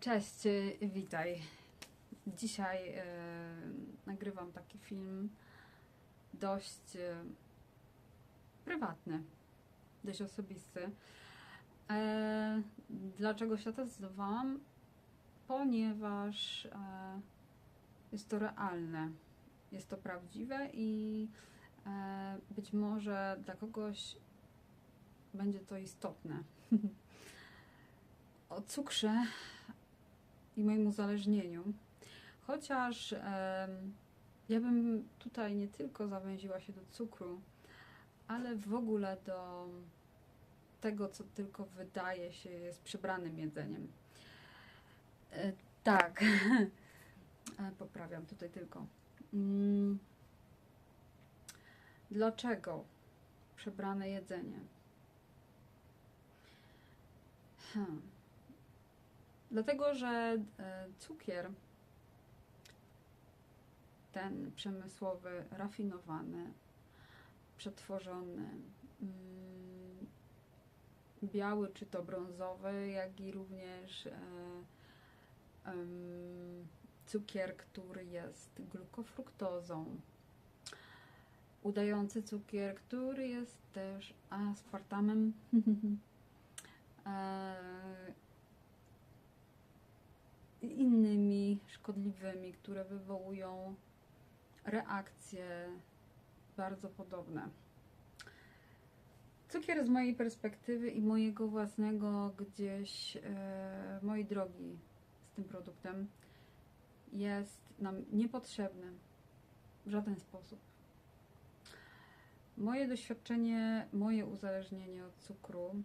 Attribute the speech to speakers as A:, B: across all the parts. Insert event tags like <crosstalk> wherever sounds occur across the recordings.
A: Cześć, witaj. Dzisiaj e, nagrywam taki film dość e, prywatny, dość osobisty. E, dlaczego się to zdecydowałam? Ponieważ jest to realne, jest to prawdziwe i być może dla kogoś będzie to istotne. <laughs> o cukrze i moim uzależnieniu. Chociaż em, ja bym tutaj nie tylko zawęziła się do cukru, ale w ogóle do tego, co tylko wydaje się jest przybranym jedzeniem. E, tak, <laughs> E, poprawiam tutaj tylko. Mm. Dlaczego przebrane jedzenie? Hmm. Dlatego, że e, cukier, ten przemysłowy, rafinowany, przetworzony, mm, biały czy to brązowy, jak i również e, cukier, który jest glukofruktozą, udający cukier, który jest też aspartamem. <laughs> innymi szkodliwymi, które wywołują reakcje bardzo podobne. Cukier z mojej perspektywy i mojego własnego gdzieś e, mojej drogi z tym produktem jest nam niepotrzebny w żaden sposób. Moje doświadczenie, moje uzależnienie od cukru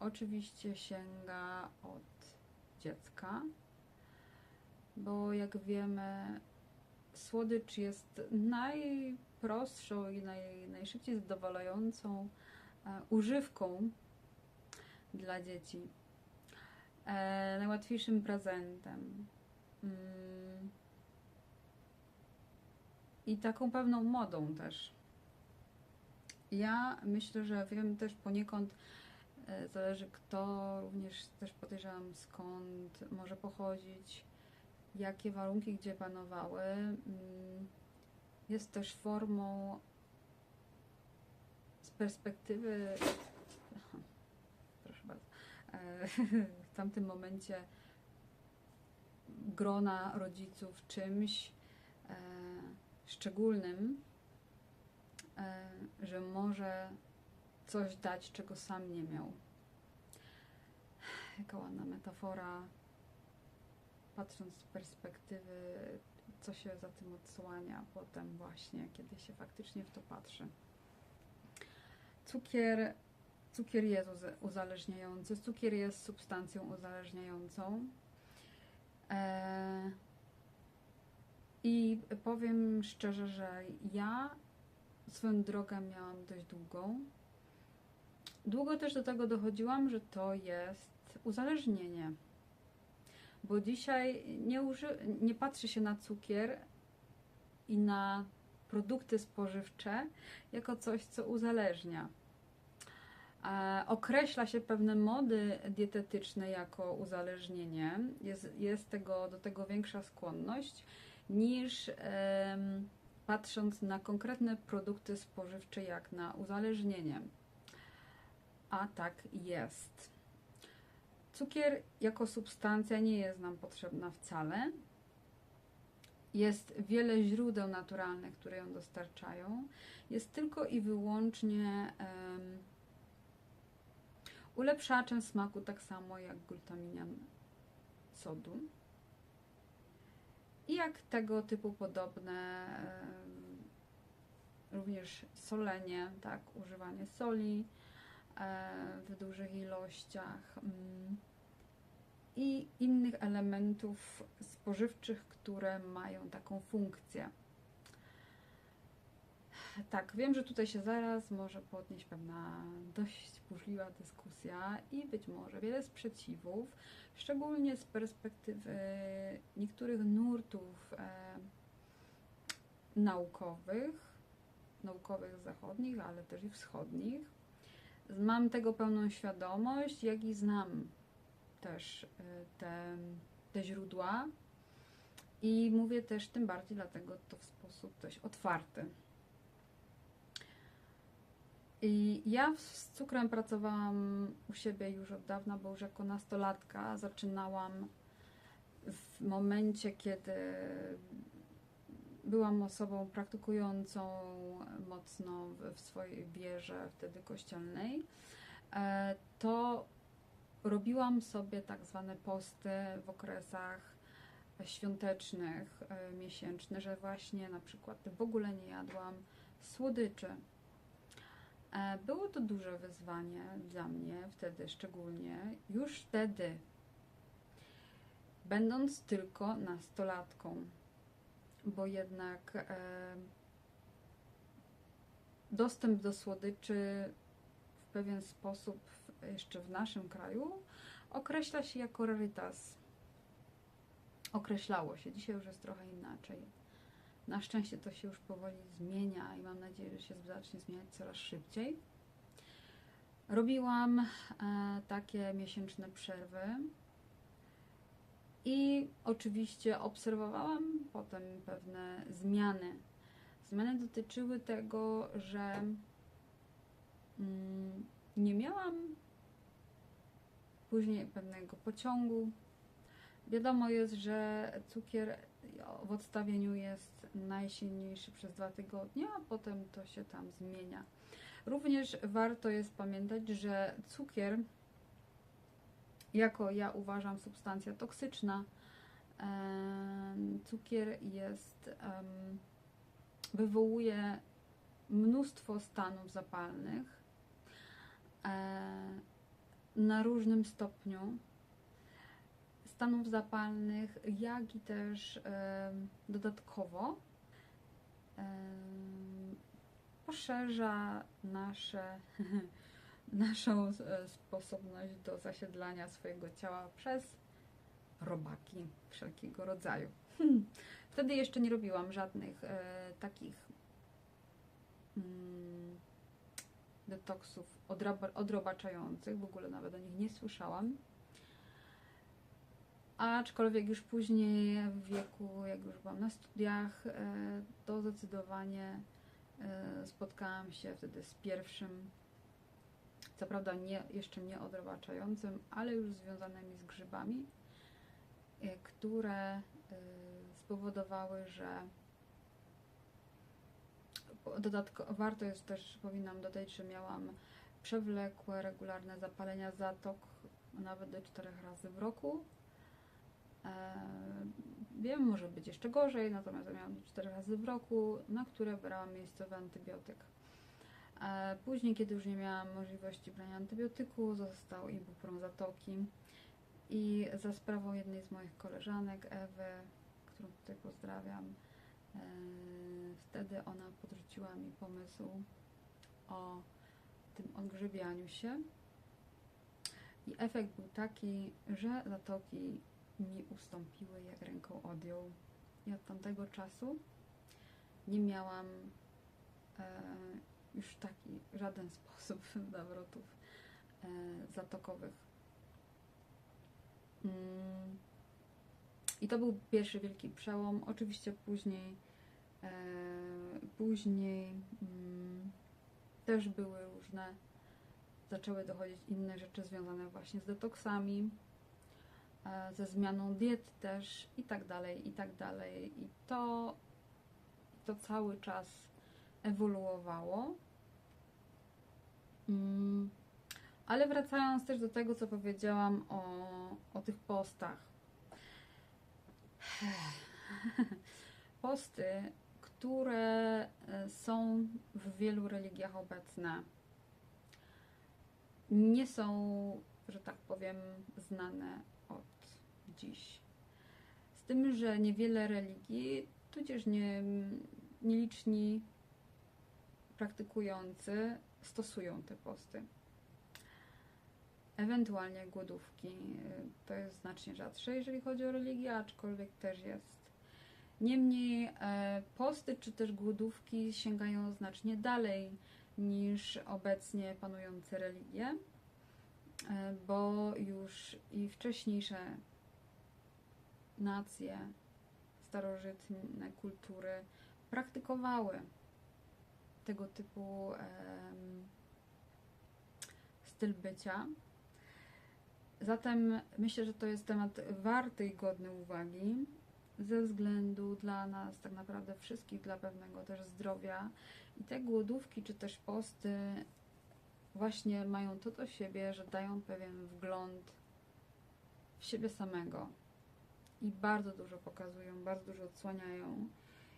A: oczywiście sięga od dziecka, bo jak wiemy, słodycz jest najprostszą i naj, najszybciej zadowalającą e, używką dla dzieci. E, najłatwiejszym prezentem. Mm. I taką pewną modą też. Ja myślę, że wiem też poniekąd, e, zależy kto, również też podejrzewam skąd może pochodzić jakie warunki gdzie panowały, mm, jest też formą z perspektywy, <laughs> proszę bardzo, e, <laughs> w tamtym momencie grona rodziców czymś e, szczególnym, e, że może coś dać, czego sam nie miał. Jaka ładna metafora patrząc z perspektywy, co się za tym odsłania potem właśnie, kiedy się faktycznie w to patrzy. Cukier, cukier jest uzależniający, cukier jest substancją uzależniającą. E, I powiem szczerze, że ja swoją drogę miałam dość długą. Długo też do tego dochodziłam, że to jest uzależnienie bo dzisiaj nie, uży, nie patrzy się na cukier i na produkty spożywcze jako coś, co uzależnia. Określa się pewne mody dietetyczne jako uzależnienie. Jest, jest tego, do tego większa skłonność niż patrząc na konkretne produkty spożywcze jak na uzależnienie. A tak jest. Cukier jako substancja nie jest nam potrzebna wcale. Jest wiele źródeł naturalnych, które ją dostarczają. Jest tylko i wyłącznie um, ulepszaczem smaku, tak samo jak glutaminian sodu. I jak tego typu podobne um, również solenie, tak, używanie soli, w dużych ilościach mm, i innych elementów spożywczych, które mają taką funkcję. Tak, wiem, że tutaj się zaraz może podnieść pewna dość burzliwa dyskusja i być może wiele sprzeciwów, szczególnie z perspektywy niektórych nurtów e, naukowych, naukowych zachodnich, ale też i wschodnich, Mam tego pełną świadomość, jak i znam też y, te, te źródła. I mówię też tym bardziej dlatego to w sposób dość otwarty. I ja z cukrem pracowałam u siebie już od dawna, bo już jako nastolatka zaczynałam w momencie, kiedy byłam osobą praktykującą mocno w, swojej wierze wtedy kościelnej, e, to robiłam sobie tak zwane posty w okresach świątecznych, e, miesięcznych, że właśnie na przykład w ogóle nie jadłam słodyczy. E, Było to duże wyzwanie dla mnie wtedy szczególnie. Już wtedy, będąc tylko nastolatką, bo jednak e, dostęp do słodyczy w pewien sposób jeszcze w naszym kraju określa się jako rarytas. Określało się, dzisiaj już jest trochę inaczej. Na szczęście to się już powoli zmienia i mam nadzieję, że się zacznie zmieniać coraz szybciej. Robiłam e, takie miesięczne przerwy i oczywiście obserwowałam potem pewne zmiany. Zmiany dotyczyły tego, że mm, nie miałam później pewnego pociągu. Wiadomo jest, że cukier w odstawieniu jest najsilniejszy przez dwa tygodnie, a potem to się tam zmienia. Również warto jest pamiętać, że cukier, jako ja uważam substancja toksyczna, cukier jest, wywołuje mnóstwo stanów zapalnych e, na różnym stopniu. Stanów zapalnych, jak i też dodatkowo poszerza nasze, <laughs> naszą e, sposobność do zasiedlania swojego ciała przez robaki wszelkiego rodzaju. Wtedy jeszcze nie robiłam żadnych e, takich mm, detoksów odrobaczających, w ogóle nawet o nich nie słyszałam. Aczkolwiek już później w wieku, jak już byłam na studiach, e, to zdecydowanie e, spotkałam się wtedy z pierwszym, co prawda nie, jeszcze nie odrobaczającym, ale już związanymi z grzybami, e, które e, spowodowały, że dodatkowo warto jest też, powinnam dodać, że miałam przewlekłe, regularne zapalenia zatok nawet do czterech razy w roku. E, Wiem, może być jeszcze gorzej, natomiast miałam 4 razy w roku, na które brałam miejscowy antybiotyk. Później, kiedy już nie miałam możliwości brania antybiotyku, został ibuprom zatoki i za sprawą jednej z moich koleżanek, Ewy, którą tutaj pozdrawiam, e, wtedy ona podrzuciła mi pomysł o tym odgrzybianiu się. I efekt był taki, że zatoki mi ustąpiły, jak ręką odjął. I od tamtego czasu nie miałam e, już w taki żaden <laughs> sposób nawrotów e, zatokowych. Mm. I to był pierwszy wielki przełom. Oczywiście później, e, później mm, też były różne, zaczęły dochodzić inne rzeczy związane właśnie z detoksami e, ze zmianą diet też i tak dalej, i tak dalej. I to, to cały czas ewoluowało. Mm, Ale wracając też do tego, co powiedziałam o, o tych postach. <sighs> Posty, które e, są w wielu religiach obecne, nie są, że tak powiem, znane od dziś. Z tym, że niewiele religii, tudzież nie, nieliczni praktykujący stosują te posty. Ewentualnie głodówki. y, To jest znacznie rzadsze, jeżeli chodzi o religię, aczkolwiek też jest. Niemniej e, posty czy też głodówki sięgają znacznie dalej niż obecnie panujące religie. e, bo już i wcześniejsze nacje, starożytne kultury praktykowały tego typu styl bycia. Zatem myślę, że to jest temat warty i godny uwagi ze względu dla nas, tak naprawdę wszystkich, dla pewnego też zdrowia. I te głodówki czy też posty właśnie mają to do siebie, że dają pewien wgląd w siebie samego i bardzo dużo pokazują, bardzo dużo odsłaniają.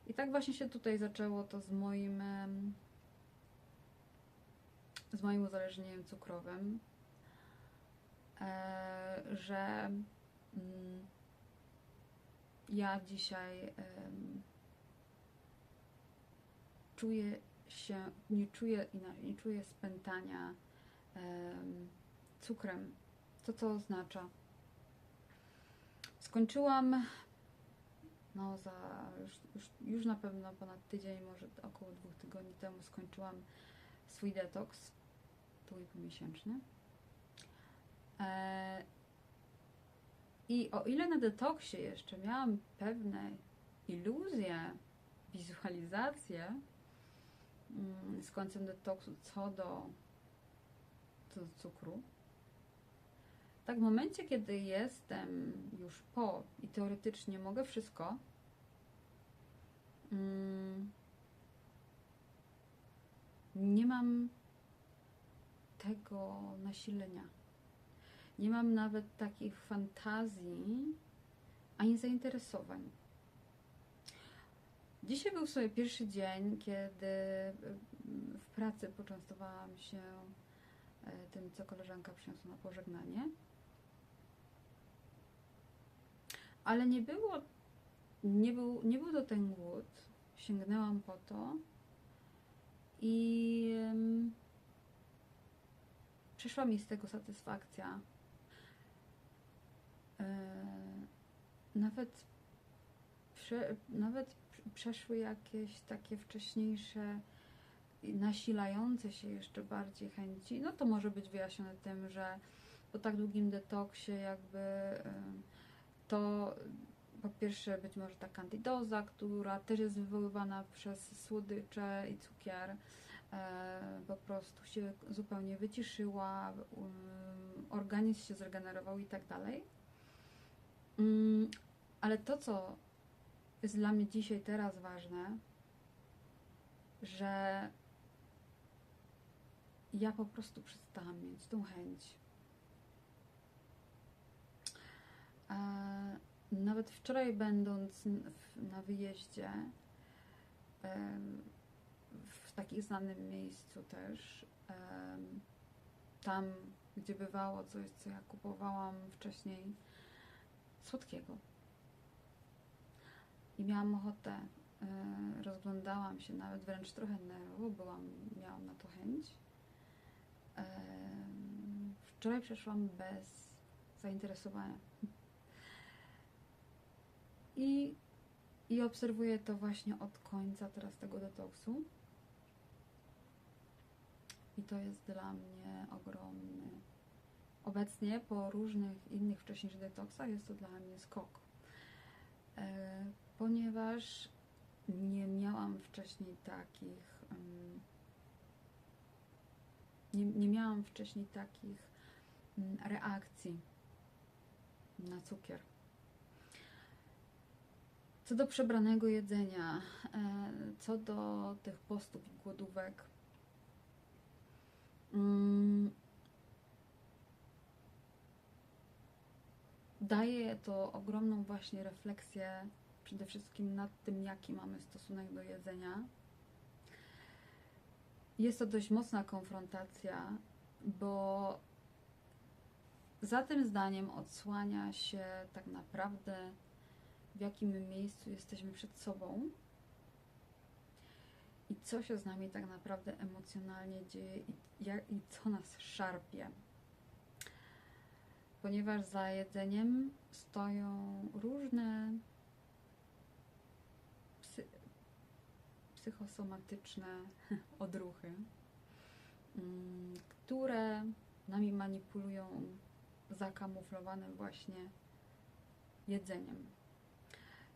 A: I tak właśnie się tutaj zaczęło to z moim z moim uzależnieniem cukrowym, e, że mm, ja dzisiaj czuję się, nie czuję nie czuję spętania em, cukrem. Co to oznacza? Skończyłam no za już, już, już na pewno ponad tydzień, może około dwóch tygodni temu skończyłam swój detoks półmiesięczny. E, I o ile na detoksie jeszcze miałam pewne iluzje, wizualizacje mm, z końcem detoksu co do, co do cukru, tak w momencie, kiedy jestem już po i teoretycznie mogę wszystko, nie mam tego nasilenia. Nie mam nawet takich fantazji ani zainteresowań. Dzisiaj był sobie pierwszy dzień, kiedy w pracy poczęstowałam się e, tym, co koleżanka przyniosła na pożegnanie. Ale nie było, nie był, nie był to ten głód. Sięgnęłam po to i em, przyszła mi z tego satysfakcja. E, nawet, nawet przeszły jakieś takie wcześniejsze nasilające się jeszcze bardziej chęci. No to może być wyjaśnione tym, że po tak długim detoksie jakby to po pierwsze być może ta kandydoza, która też jest wywoływana przez słodycze i cukier, e, po prostu się zupełnie wyciszyła, um, organizm się zregenerował i tak dalej. Mm, Ale to, co jest dla mnie dzisiaj, teraz ważne, że ja po prostu przestałam mieć tą chęć. Nawet wczoraj, będąc na wyjeździe, w takim znanym miejscu też, tam, gdzie bywało coś, co ja kupowałam wcześniej, słodkiego. I miałam ochotę, e, rozglądałam się, nawet wręcz trochę nerwowo, byłam, miałam na to chęć. Wczoraj przeszłam bez zainteresowania. I, I obserwuję to właśnie od końca teraz tego detoksu. I to jest dla mnie ogromny. Obecnie po różnych innych wcześniejszych detoksach jest to dla mnie skok. E, ponieważ nie miałam wcześniej takich. em, nie, nie miałam wcześniej takich mm, reakcji na cukier. Co do przebranego jedzenia, e, co do tych postów i głodówek, mm, daje to ogromną właśnie refleksję przede wszystkim nad tym, jaki mamy stosunek do jedzenia. Jest to dość mocna konfrontacja, bo za tym zdaniem odsłania się tak naprawdę, w jakim miejscu jesteśmy przed sobą i co się z nami tak naprawdę emocjonalnie dzieje i, jak, i co nas szarpie. Ponieważ za jedzeniem stoją różne psy, psychosomatyczne <laughs> odruchy, mm, które nami manipulują zakamuflowanym właśnie jedzeniem.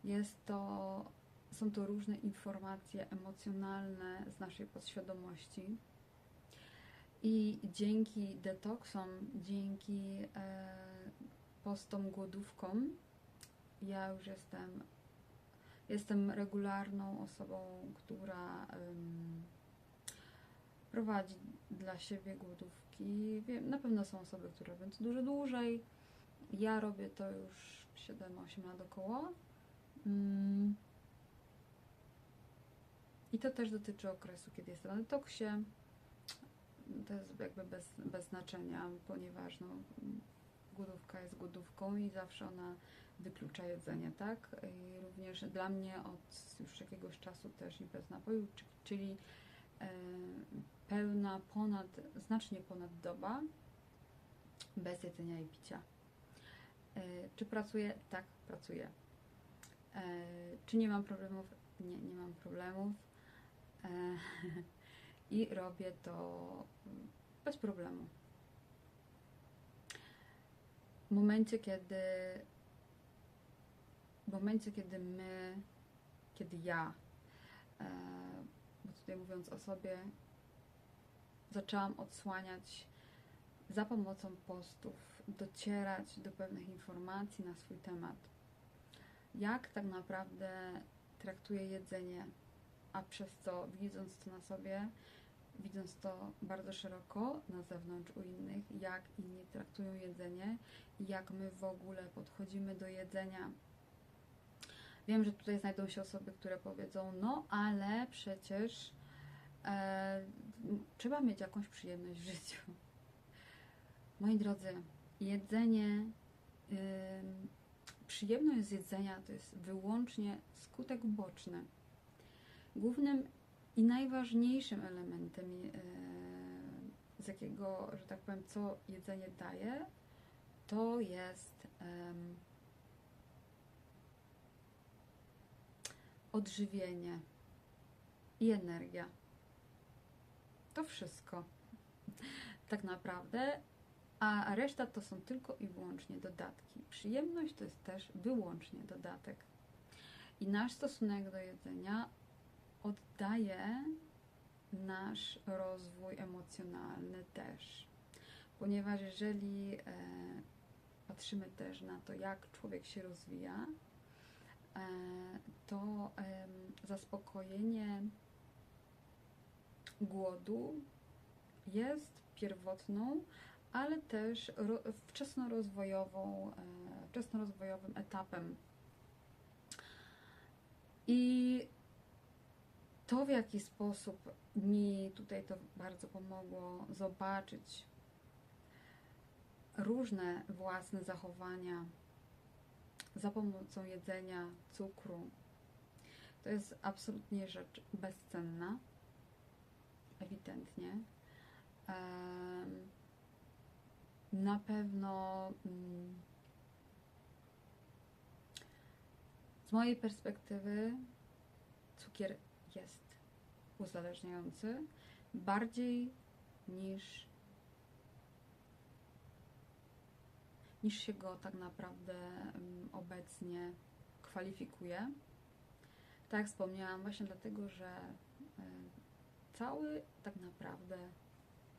A: Jest to, są to różne informacje emocjonalne z naszej podświadomości. I dzięki detoksom, dzięki e, postom głodówkom, ja już jestem, jestem regularną osobą, która prowadzi dla siebie głodówki. Wiem, na pewno są osoby, które robią to dużo dłużej. Ja robię to już 7-8 lat około. Mm. I to też dotyczy okresu, kiedy jestem na detoksie. To jest jakby bez, bez znaczenia, ponieważ no, głodówka jest głodówką i zawsze ona wyklucza jedzenie, tak? I również dla mnie od już jakiegoś czasu też i bez napoju, czy- czyli e, pełna ponad, znacznie ponad doba bez jedzenia i picia. E, czy pracuję? Tak, pracuję. E, czy nie mam problemów? Nie, nie mam problemów. E, <laughs> I robię to bez problemu. W momencie, kiedy w momencie, kiedy my, kiedy ja, e, bo tutaj mówiąc o sobie, zaczęłam odsłaniać za pomocą postów, docierać do pewnych informacji na swój temat. Jak tak naprawdę traktuję jedzenie, a przez co widząc to na sobie, widząc to bardzo szeroko na zewnątrz u innych, jak inni traktują jedzenie jak my w ogóle podchodzimy do jedzenia. Wiem, że tutaj znajdą się osoby, które powiedzą, no ale przecież e, trzeba mieć jakąś przyjemność w życiu. Moi drodzy, jedzenie, przyjemność z jedzenia to jest wyłącznie skutek uboczny. Głównym i najważniejszym elementem, yy, z jakiego, że tak powiem, co jedzenie daje, to jest em, odżywienie i energia. To wszystko. Tak naprawdę. A reszta to są tylko i wyłącznie dodatki. Przyjemność to jest też wyłącznie dodatek. I nasz stosunek do jedzenia oddaje nasz rozwój emocjonalny też. Ponieważ jeżeli e, patrzymy też na to, jak człowiek się rozwija, e, to em, zaspokojenie głodu jest pierwotną, ale też ro, wczesnorozwojową, e, wczesnorozwojowym etapem. I to, w jaki sposób mi tutaj to bardzo pomogło zobaczyć różne własne zachowania za pomocą jedzenia, cukru, to jest absolutnie rzecz bezcenna, ewidentnie. Em, Na pewno mm, z mojej perspektywy cukier jest uzależniający bardziej niż niż się go tak naprawdę em, obecnie kwalifikuje. Tak jak wspomniałam, właśnie dlatego, że e, cały tak naprawdę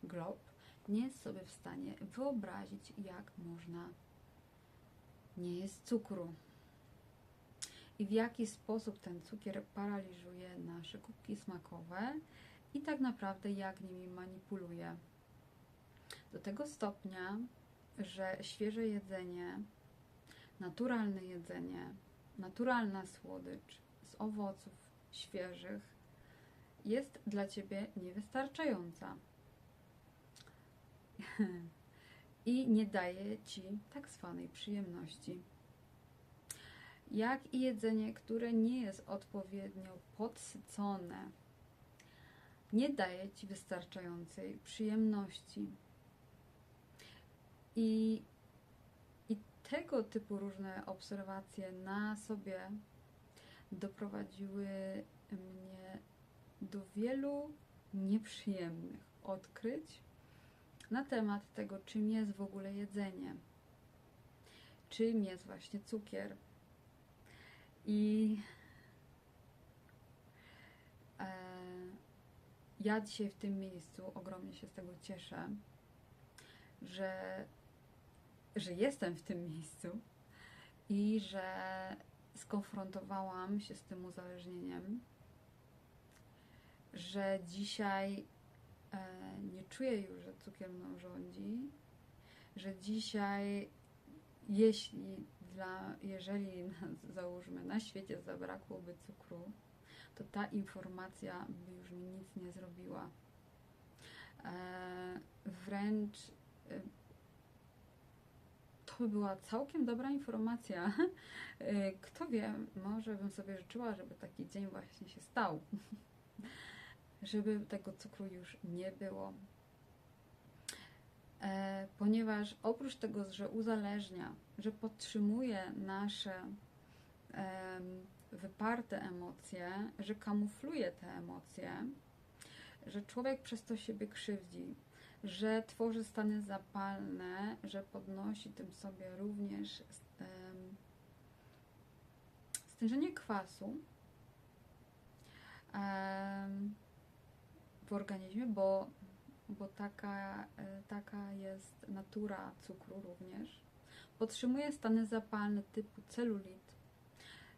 A: glob nie jest sobie w stanie wyobrazić, jak można nie jeść cukru i w jaki sposób ten cukier paraliżuje nasze kubki smakowe i tak naprawdę jak nimi manipuluje. Do tego stopnia, że świeże jedzenie, naturalne jedzenie, naturalna słodycz z owoców świeżych jest dla Ciebie niewystarczająca. <laughs> I nie daje Ci tak zwanej przyjemności. Jak i jedzenie, które nie jest odpowiednio podsycone, nie daje Ci wystarczającej przyjemności. I, I tego typu różne obserwacje na sobie doprowadziły mnie do wielu nieprzyjemnych odkryć na temat tego, czym jest w ogóle jedzenie, czym jest właśnie cukier. I e, ja dzisiaj w tym miejscu ogromnie się z tego cieszę, że, że jestem w tym miejscu i że skonfrontowałam się z tym uzależnieniem, że dzisiaj nie czuję już, że cukier mną rządzi, że dzisiaj, jeśli dla, jeżeli załóżmy na świecie zabrakłoby cukru, to ta informacja by już mi nic nie zrobiła. E, wręcz e, to by była całkiem dobra informacja. <laughs> E, Kto wie, może bym sobie życzyła, żeby taki dzień właśnie się stał. <laughs> żeby tego cukru już nie było. E, ponieważ oprócz tego, że uzależnia, że podtrzymuje nasze wyparte emocje, że kamufluje te emocje, że człowiek przez to siebie krzywdzi, że tworzy stany zapalne, że podnosi tym sobie również stężenie kwasu w organizmie, bo, bo taka, e, taka jest natura cukru również. Podtrzymuje stany zapalne typu celulit.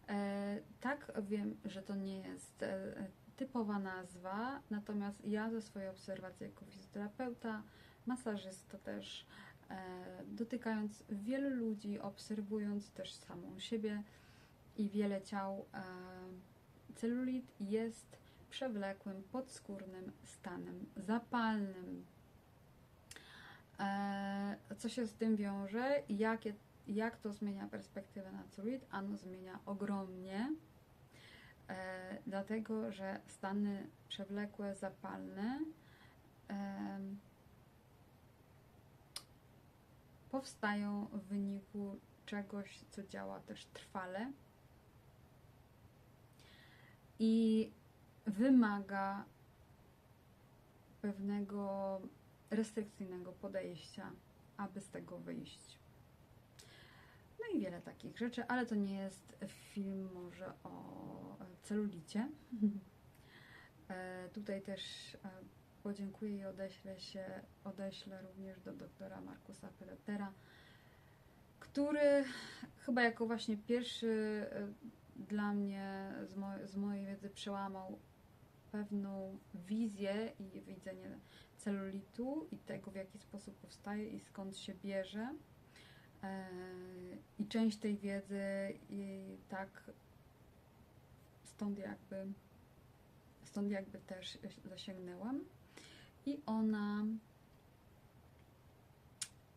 A: E, tak wiem, że to nie jest e, typowa nazwa, natomiast ja ze swojej obserwacji jako fizjoterapeuta, masażysta też, dotykając wielu ludzi, obserwując też samą siebie i wiele ciał, celulit jest przewlekłym, podskórnym stanem zapalnym. E, co się z tym wiąże? Jakie, jak to zmienia perspektywę na celulit? Ano zmienia ogromnie, e, dlatego że stany przewlekłe, zapalne e, powstają w wyniku czegoś, co działa też trwale i wymaga pewnego restrykcyjnego podejścia, aby z tego wyjść. No i wiele takich rzeczy, ale to nie jest film może o celulicie. <laughs> E, Tutaj też e, podziękuję i odeślę się, odeślę również do doktora Markusa Pelletera, który chyba jako właśnie pierwszy e, dla mnie z, mo- z mojej wiedzy przełamał pewną wizję i widzenie celulitu i tego, w jaki sposób powstaje i skąd się bierze. E, I część tej wiedzy i tak stąd jakby stąd jakby też zasięgnęłam. I ona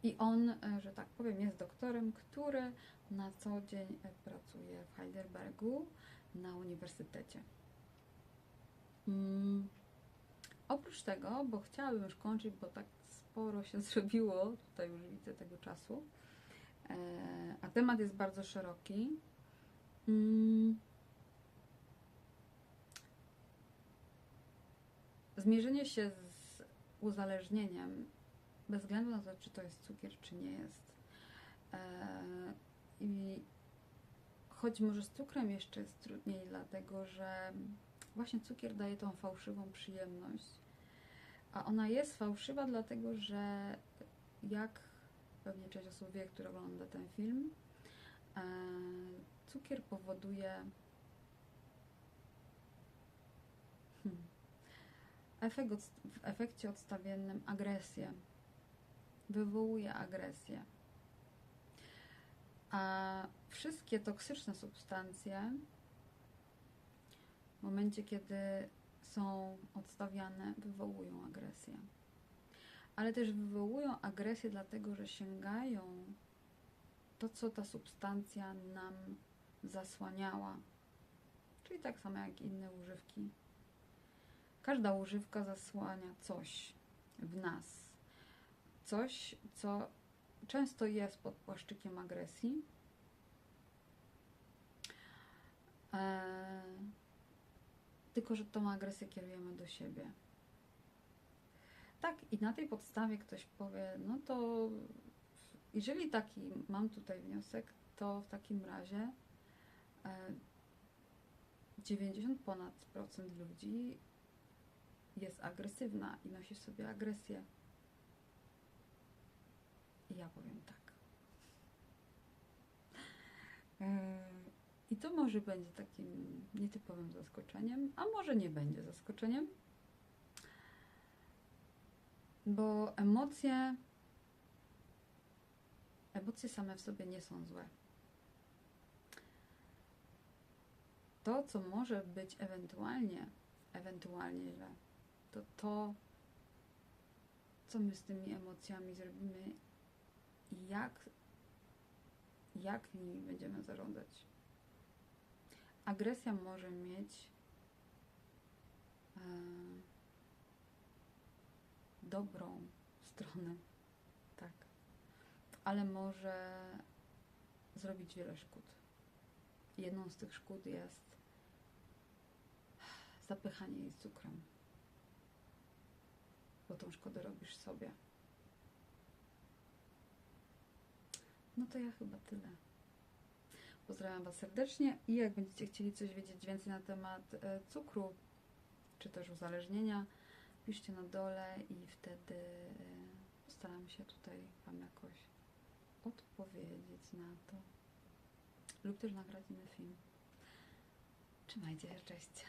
A: i on, e, że tak powiem, jest doktorem, który na co dzień pracuje w Heidelbergu na uniwersytecie. Mm. Oprócz tego, bo chciałabym już kończyć, bo tak sporo się <laughs> zrobiło, tutaj już widzę tego czasu, e, a temat jest bardzo szeroki. Mm. Zmierzenie się z uzależnieniem, bez względu na to, czy to jest cukier, czy nie jest. E, I choć może z cukrem jeszcze jest trudniej, dlatego że właśnie cukier daje tą fałszywą przyjemność. A ona jest fałszywa, dlatego że jak pewnie część osób wie, która ogląda ten film, e, cukier powoduje hmm, efekt w efekcie odstawiennym agresję. Wywołuje agresję. A wszystkie toksyczne substancje w momencie, kiedy są odstawiane, wywołują agresję. Ale też wywołują agresję, dlatego że sięgają to, co ta substancja nam zasłaniała. Czyli tak samo jak inne używki. Każda używka zasłania coś w nas. Coś, co często jest pod płaszczykiem agresji. Eee, tylko, że tą agresję kierujemy do siebie. Tak, i na tej podstawie ktoś powie, no to jeżeli taki mam tutaj wniosek, to w takim razie e, 90 ponad procent ludzi jest agresywna i nosi w sobie agresję. I ja powiem tak. I to może będzie takim nietypowym zaskoczeniem, a może nie będzie zaskoczeniem, bo emocje, emocje same w sobie nie są złe. To, co może być ewentualnie, ewentualnie źle, to to, co my z tymi emocjami zrobimy i jak, jak nimi będziemy zarządzać. Agresja może mieć e, dobrą stronę, tak, ale może zrobić wiele szkód. Jedną z tych szkód jest zapychanie jej cukrem, bo tą szkodę robisz sobie. No to ja chyba tyle. Pozdrawiam Was serdecznie i jak będziecie chcieli coś wiedzieć więcej na temat e, cukru, czy też uzależnienia, piszcie na dole i wtedy e, postaram się tutaj Wam jakoś odpowiedzieć na to. Lub też nagrać inny film. Trzymajcie się, cześć.